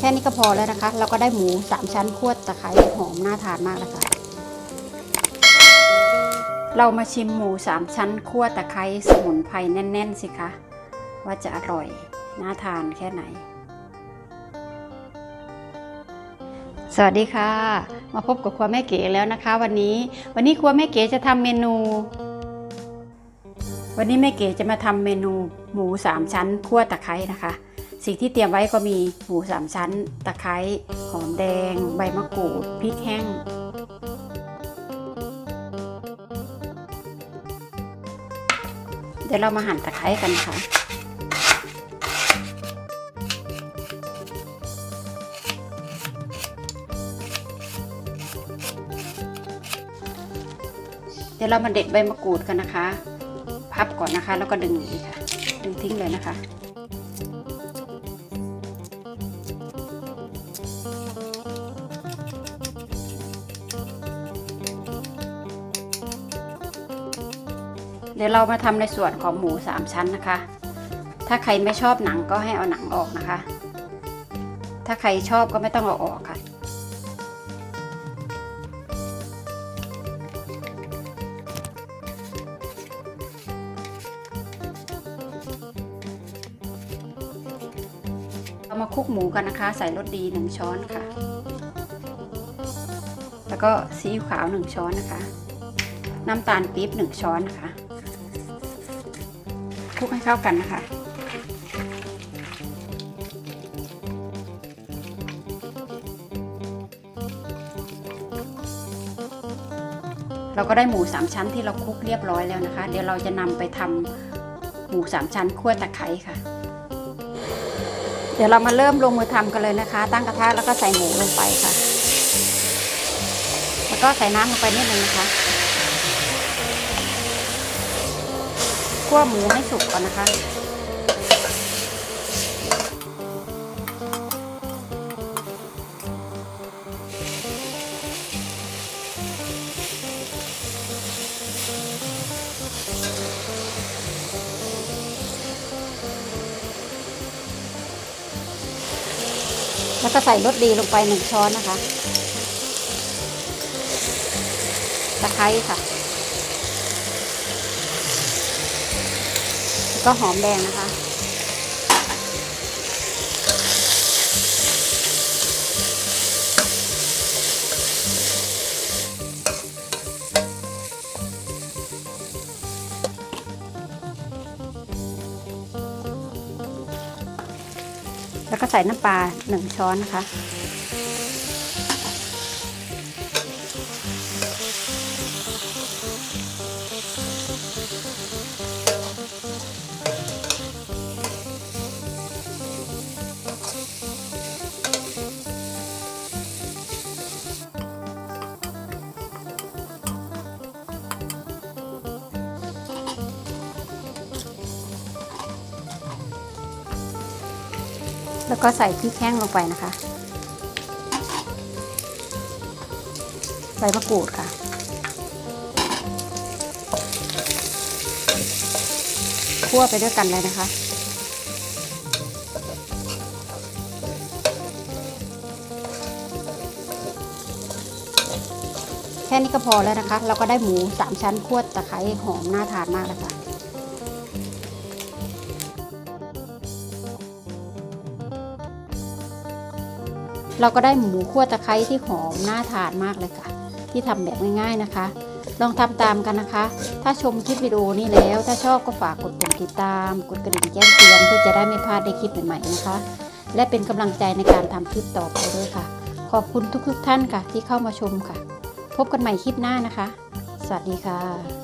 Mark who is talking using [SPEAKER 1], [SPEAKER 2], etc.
[SPEAKER 1] แค่นี้ก็พอแล้วนะคะ เราก็ได้หมูสามชั้นคั่วตะไคร้หอมน่าทานมากแล้วค่ะเรามาชิมหมูสามชั้นคั่วตะไคร้สมุนไพรแน่น ๆ สิคะ ว่าจะอร่อย น่าทานแค่ไหน สวัสดีค่ะ มาพบกับครัวแม่เก๋แล้วนะคะ วันนี้วันนี้ครัวแม่เก๋จะทำเมนู วันนี้แม่เก๋จะมาทำเมนูหมูสามชั้นคั่วตะไคร้นะคะ สิ่งที่เตรียมไว้ก็มีหมูสามชั้น ตะไคร้หอมแดง ใบมะกรูดพริกแห้ง เดี๋ยวเรามาหั่นตะไคร้กันค่ะเดี๋ยวเรามาเด็ดใบมะกรูดกันนะคะ พับก่อนนะคะ แล้วก็ดึงค่ะ ดึงทิ้งเลยนะคะ เดี๋ยวเรามาทำในส่วนของหมูสามชั้นนะคะ ถ้าใครไม่ชอบหนังก็ให้เอาหนังออกนะคะ ถ้าใครชอบก็ไม่ต้องเอาออกค่ะ เรามาคลุกหมูกันนะคะ ใส่รสดีหนึ่งช้อนค่ะ แล้วก็ซีอิ๊วขาวหนึ่งช้อนนะคะ น้ำตาลปี๊บหนึ่งช้อนนะคะ คลุกให้เข้ากันนะคะ เราก็ได้หมูสามชั้นที่เราคลุกเรียบร้อยแล้วนะคะ เดี๋ยวเราจะนำไปทำหมูสามชั้นคั่วตะไคร้ค่ะ เดี๋ยวเรามาเริ่มลงมือทำกันเลยนะคะ ตั้งกระทะแล้วก็ใส่หมูลงไปค่ะ แล้วก็ใส่น้ำลงไปนิดนึงนะคะ คั่วหมูให้สุกก่อนนะคะ แล้วก็ใส่รสดีลงไปหนึ่งช้อนนะคะ ตะไคร้ค่ะ ก็หอมแดงนะคะ แล้วก็ใส่น้ำปลาหนึ่งช้อนนะคะ แล้วก็ใส่พริกแห้งลงไปนะคะ ใบมะกรูดค่ะ คั่วไปด้วยกันเลยนะคะ แค่นี้ก็พอแล้วนะคะ เราก็ได้หมูสามชั้นคั่วตะไคร้หอมน่าทานมากแล้วค่ะ เราก็ได้หมูคั่วตะไคร้ที่หอมน่าทานมากเลยค่ะ ที่ทำแบบง่ายๆนะคะ ลองทำตามกันนะคะ ถ้าชมคลิปวิดีโอนี้แล้ว ถ้าชอบก็ฝากกดปุ่มติดตาม กดกระดิ่งแจ้งเตือนเพื่อจะได้ไม่พลาดในคลิปใหม่ๆนะคะ และเป็นกำลังใจในการทำคลิปต่อไปด้วยค่ะ ขอบคุณทุกๆท่านค่ะที่เข้ามาชมค่ะ พบกันใหม่คลิปหน้านะคะ สวัสดีค่ะ